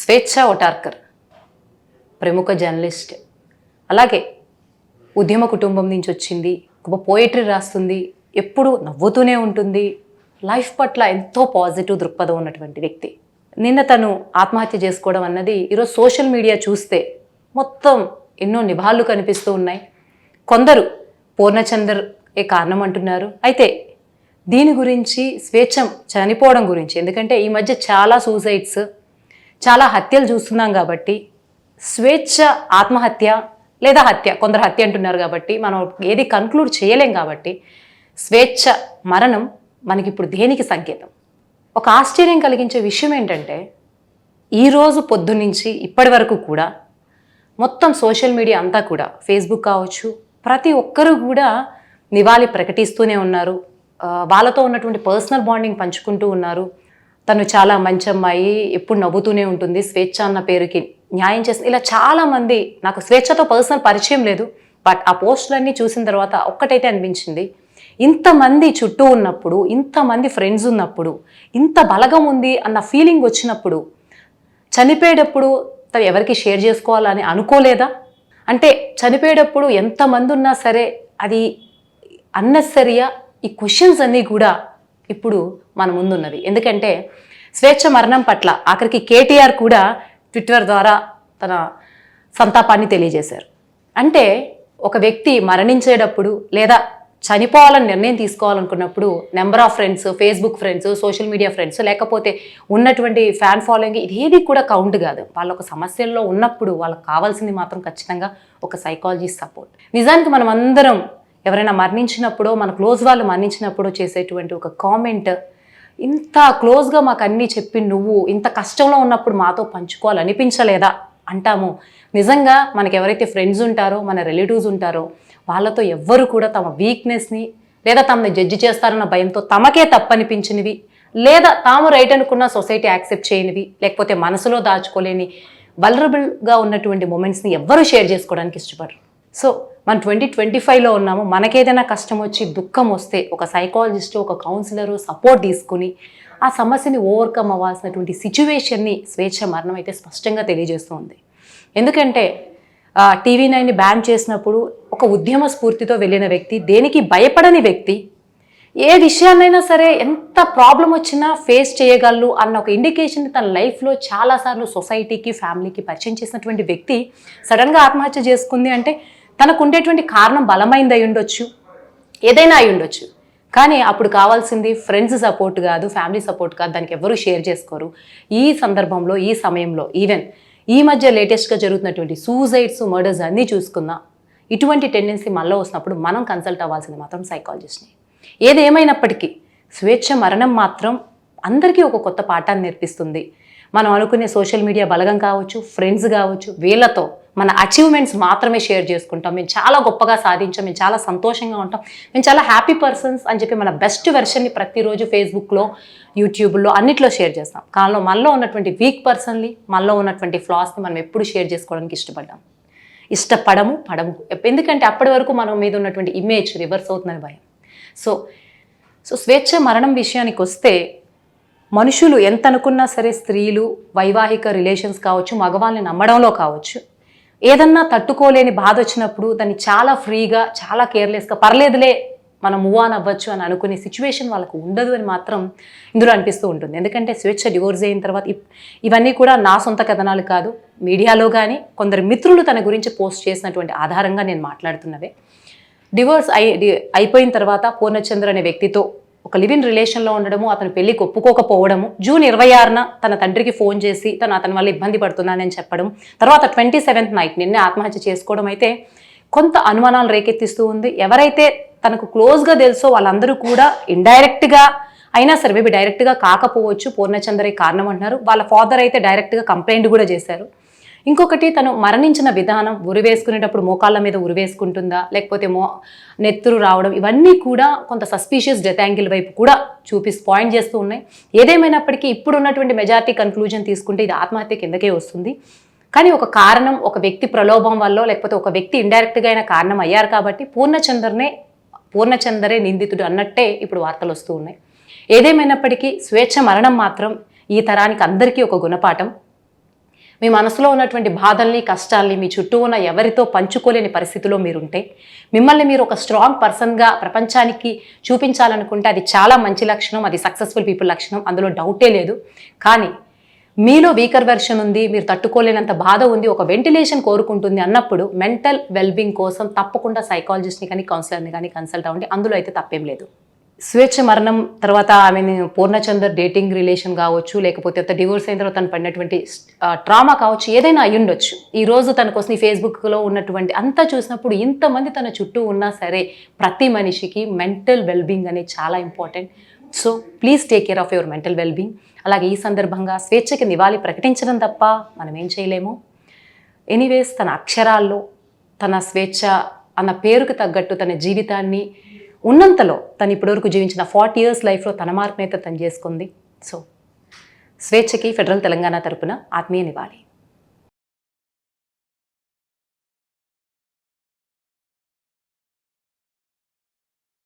స్వేచ్ఛ ఒటార్కర్ ప్రముఖ జర్నలిస్ట్. అలాగే ఉద్యమ కుటుంబం నుంచి వచ్చింది గొప్ప పోయిటరీ రాస్తుంది ఎప్పుడూ నవ్వుతూనే ఉంటుంది లైఫ్ పట్ల ఎంతో పాజిటివ్ దృక్పథం ఉన్నటువంటి వ్యక్తి. నిన్న తను ఆత్మహత్య చేసుకోవడం అన్నది ఈరోజు సోషల్ మీడియా చూస్తే మొత్తం ఎన్నో నిభాళ్ళు కనిపిస్తూ ఉన్నాయి. కొందరు పూర్ణచందర్ ఏ కారణం అంటున్నారు. అయితే దీని గురించి స్వేచ్ఛ చనిపోవడం గురించి ఎందుకంటే ఈ మధ్య చాలా సూసైడ్స్ చాలా హత్యలు చూస్తున్నాం కాబట్టి స్వేచ్ఛ ఆత్మహత్య లేదా హత్య కొందరు హత్య అంటున్నారు కాబట్టి మనం ఏది కన్క్లూడ్ చేయలేం కాబట్టి స్వేచ్ఛ మరణం మనకి ఇప్పుడు దేనికి సంకేతం? ఒక ఆశ్చర్యం కలిగించే విషయం ఏంటంటే ఈరోజు పొద్దున్నుంచి ఇప్పటి వరకు కూడా మొత్తం సోషల్ మీడియా అంతా కూడా ఫేస్బుక్ కావచ్చు ప్రతి ఒక్కరూ కూడా నివాళి ప్రకటిస్తూనే ఉన్నారు. వాళ్ళతో ఉన్నటువంటి పర్సనల్ బాండింగ్ పంచుకుంటూ ఉన్నారు. తను చాలా మంచి అమ్మాయి ఎప్పుడు నవ్వుతూనే ఉంటుంది. స్వేచ్ఛ అన్న పేరుకి న్యాయం చేసింది. ఇలా చాలామంది నాకు స్వేచ్ఛతో పర్సనల్ పరిచయం లేదు. బట్ ఆ పోస్టులన్నీ చూసిన తర్వాత ఒక్కటైతే అనిపించింది. ఇంతమంది చుట్టూ ఉన్నప్పుడు ఇంతమంది ఫ్రెండ్స్ ఉన్నప్పుడు ఇంత బలగం ఉంది అన్న ఫీలింగ్ వచ్చినప్పుడు చనిపోయేటప్పుడు తను ఎవరికి షేర్ చేసుకోవాలని అనుకోలేదా? అంటే చనిపోయేటప్పుడు ఎంతమంది ఉన్నా సరే అది అన్నెసరియా ఈ క్వశ్చన్స్ అన్నీ కూడా ఇప్పుడు మన ముందున్నది ఎందుకంటే స్వేచ్ఛ మరణం పట్ల ఆఖరికి కేటీఆర్ కూడా ట్విట్టర్ ద్వారా తన సంతాపాన్ని తెలియజేశారు. అంటే ఒక వ్యక్తి మరణించేటప్పుడు లేదా చనిపోవాలని నిర్ణయం తీసుకోవాలనుకున్నప్పుడు number of friends Facebook friends social media friends లేకపోతే ఉన్నటువంటి ఫ్యాన్ ఫాలోయింగ్ ఇదేది కూడా కౌంట్ కాదు. వాళ్ళ ఒక సమస్యల్లో ఉన్నప్పుడు వాళ్ళకి కావాల్సింది మాత్రం ఖచ్చితంగా ఒక సైకాలజీ సపోర్ట్. నిజానికి మనం అందరం ఎవరైనా మరణించినప్పుడు మన క్లోజ్ వాళ్ళు మరణించినప్పుడు చేసేటువంటి ఒక కామెంట్ ఇంత క్లోజ్గా మాకు అన్నీ చెప్పి నువ్వు ఇంత కష్టంలో ఉన్నప్పుడు మాతో పంచుకోవాలనిపించలేదా? అంటాము. నిజంగా మనకి ఎవరైతే ఫ్రెండ్స్ ఉంటారో మన రిలేటివ్స్ ఉంటారో వాళ్ళతో ఎవ్వరు కూడా తమ వీక్నెస్ని లేదా తమని జడ్జి చేస్తారన్న భయంతో తమకే తప్పనిపించినవి లేదా తాము రైట్ అనుకున్న సొసైటీ యాక్సెప్ట్ చేయనివి లేకపోతే మనసులో దాచుకోలేని వలరబుల్గా ఉన్నటువంటి మూమెంట్స్ని ఎవ్వరూ షేర్ చేసుకోవడానికి ఇష్టపడరు. సో మనం ట్వంటీ ట్వంటీ ఫైవ్లో ఉన్నాము. మనకేదైనా కష్టం వచ్చి దుఃఖం వస్తే ఒక సైకాలజిస్ట్ ఒక కౌన్సిలరు సపోర్ట్ తీసుకుని ఆ సమస్యని ఓవర్కమ్ అవ్వాల్సినటువంటి సిచ్యువేషన్ని స్వేచ్ఛ మరణం అయితే స్పష్టంగా తెలియజేస్తుంది ఎందుకంటే టీవీ నైన్ని బ్యాన్ చేసినప్పుడు ఒక ఉద్యమ స్ఫూర్తితో వెళ్ళిన వ్యక్తి దేనికి భయపడని వ్యక్తి ఏ విషయాన్నైనా సరే ఎంత ప్రాబ్లం వచ్చినా ఫేస్ చేయగలరు అన్న ఒక ఇండికేషన్ తన లైఫ్లో చాలాసార్లు సొసైటీకి ఫ్యామిలీకి పరిచయం చేసినటువంటి వ్యక్తి సడన్గా ఆత్మహత్య చేసుకుంది అంటే తనకు ఉండేటువంటి కారణం బలమైంది అయి ఉండొచ్చు ఏదైనా అయి ఉండొచ్చు కానీ అప్పుడు కావాల్సింది ఫ్రెండ్స్ సపోర్ట్ కాదు ఫ్యామిలీ సపోర్ట్ కాదు దానికి ఎవరు షేర్ చేసుకోరు. ఈ సందర్భంలో ఈ సమయంలో ఈవెన్ ఈ మధ్య లేటెస్ట్గా జరుగుతున్నటువంటి సూసైడ్స్ మర్డర్స్ అన్నీ చూసుకున్నా ఇటువంటి టెండెన్సీ మళ్ళీ వస్తున్నప్పుడు మనం కన్సల్ట్ అవ్వాల్సింది మాత్రం సైకాలజిస్ట్ని. ఏదేమైనప్పటికీ స్వేచ్ఛ మరణం మాత్రం అందరికీ ఒక కొత్త పాఠాన్ని నేర్పిస్తుంది. మనం అనుకునే సోషల్ మీడియా బలగం కావచ్చు ఫ్రెండ్స్ కావచ్చు వీళ్ళతో మన అచీవ్మెంట్స్ మాత్రమే షేర్ చేసుకుంటాం. మేము చాలా గొప్పగా సాధించాం మేము చాలా సంతోషంగా ఉంటాం. మేము చాలా హ్యాపీ పర్సన్స్ అని చెప్పి మన బెస్ట్ వెర్షన్ని ప్రతిరోజు ఫేస్బుక్లో యూట్యూబ్లో అన్నిట్లో షేర్ చేస్తాం. కాలంలో మనలో ఉన్నటువంటి వీక్ పర్సన్లీ మనలో ఉన్నటువంటి ఫ్లాస్ని మనం ఎప్పుడు షేర్ చేసుకోవడానికి ఇష్టపడ్డాం. ఇష్టపడము పడము. ఎందుకంటే అప్పటి వరకు మనం మీద ఉన్నటువంటి ఇమేజ్ రివర్స్ అవుతుందని భయం. సో సో స్వేచ్ఛ మరణం విషయానికి వస్తే మనుషులు ఎంత అనుకున్నా సరే స్త్రీలు వైవాహిక రిలేషన్స్ కావచ్చు మగవాళ్ళని నమ్మడంలో కావచ్చు. ఏదన్నా తట్టుకోలేని బాధ వచ్చినప్పుడు దాన్ని చాలా ఫ్రీగా చాలా కేర్లెస్గా పర్లేదులే మనం మూవ్ ఆన్ అవ్వచ్చు అని అనుకునే సిచ్యువేషన్ వాళ్ళకు ఉండదు అని మాత్రం ఇందులో అనిపిస్తూ ఉంటుంది. ఎందుకంటే స్వేచ్ఛ డివోర్స్ అయిన తర్వాత ఇవన్నీ కూడా నా సొంత కథనాలు కాదు. మీడియాలో కానీ కొందరు మిత్రులు తన గురించి పోస్ట్ చేసినటువంటి ఆధారంగా నేను మాట్లాడుతున్నవే. డివోర్స్ అయి డి- అయిపోయిన తర్వాత పూర్ణచంద్ర అనే వ్యక్తితో ఒక లివిన్ రిలేషన్లో ఉండడము అతను పెళ్ళికి ఒప్పుకోకపోవడము జూన్ ఇరవై ఆరున తన తండ్రికి ఫోన్ చేసి తను అతని వల్ల ఇబ్బంది పడుతున్నానని చెప్పడం. తర్వాత ట్వంటీ సెవెంత్ నైట్ నిన్నే ఆత్మహత్య చేసుకోవడం అయితే కొంత అనుమానాలు రేకెత్తిస్తూ ఉంది. ఎవరైతే తనకు క్లోజ్గా తెలుసో వాళ్ళందరూ కూడా ఇండైరెక్ట్గా అయినా సరే మేబీ డైరెక్ట్గా కాకపోవచ్చు పూర్ణచంద్రే కారణం అంటున్నారు. వాళ్ళ ఫాదర్ అయితే డైరెక్ట్గా కంప్లైంట్ కూడా చేశారు. ఇంకొకటి తను మరణించిన విధానం ఉరివేసుకునేటప్పుడు మోకాళ్ళ మీద ఉరివేసుకుంటుందా? లేకపోతే మో నెత్తురు రావడం ఇవన్నీ కూడా కొంత సస్పీషియస్ డెత్ యాంగిల్ వైపు కూడా చూపి పాయింట్ చేస్తూ ఉన్నాయి. ఏదేమైనప్పటికీ ఇప్పుడు ఉన్నటువంటి మెజారిటీ కన్క్లూజన్ తీసుకుంటే ఇది ఆత్మహత్య కిందకే వస్తుంది. కానీ ఒక కారణం ఒక వ్యక్తి ప్రలోభం వల్ల లేకపోతే ఒక వ్యక్తి ఇండైరెక్ట్గా అయిన కారణం అయ్యారు కాబట్టి పూర్ణచందర్నే పూర్ణచందరే నిందితుడు అన్నట్టే ఇప్పుడు వార్తలు వస్తూ ఉన్నాయి. ఏదేమైనప్పటికీ స్వేచ్ఛ మరణం మాత్రం ఈ తరానికి అందరికీ ఒక గుణపాఠం. మీ మనసులో ఉన్నటువంటి బాధల్ని కష్టాల్ని మీ చుట్టూ ఉన్న ఎవరితో పంచుకోలేని పరిస్థితిలో మీరుంటే మిమ్మల్ని మీరు ఒక స్ట్రాంగ్ పర్సన్గా ప్రపంచానికి చూపించాలనుకుంటే అది చాలా మంచి లక్షణం అది సక్సెస్ఫుల్ పీపుల్ లక్షణం అందులో డౌటే లేదు. కానీ మీలో వీకర్ వెర్షన్ ఉంది మీరు తట్టుకోలేనంత బాధ ఉంది ఒక వెంటిలేషన్ కోరుకుంటుంది అన్నప్పుడు మెంటల్ వెల్బింగ్ కోసం తప్పకుండా సైకాలజిస్ట్ని కానీ కౌన్సిలర్ని కానీ కన్సల్ట్ అవ్వండి అందులో అయితే తప్పేం లేదు. స్వేచ్ఛ మరణం తర్వాత ఆమెను పూర్ణచందర్ డేటింగ్ రిలేషన్ కావచ్చు లేకపోతే డివోర్స్ అయిన తర్వాత తను పడినటువంటి ట్రామా కావచ్చు ఏదైనా అయి ఉండొచ్చు. ఈ రోజు తన కోసం ఈ ఫేస్బుక్లో ఉన్నటువంటి అంతా చూసినప్పుడు ఇంతమంది తన చుట్టూ ఉన్నా సరే ప్రతి మనిషికి మెంటల్ వెల్బీయింగ్ అనేది చాలా important. So please take care of your mental wellbeing. అలాగే ఈ సందర్భంగా స్వేచ్ఛకి నివాళి ప్రకటించడం తప్ప మనం ఏం చేయలేము. ఎనీవేస్ తన అక్షరాల్లో తన స్వేచ్ఛ అన్న పేరుకు తగ్గట్టు తన జీవితాన్ని ఉన్నంతలో తను ఇప్పటివరకు జీవించిన ఫార్టీ ఇయర్స్ లైఫ్లో తన మార్పునైతే తను చేసుకుంది. సో స్వేచ్ఛకి ఫెడరల్ తెలంగాణ తరపున ఆత్మీయ నివాళి.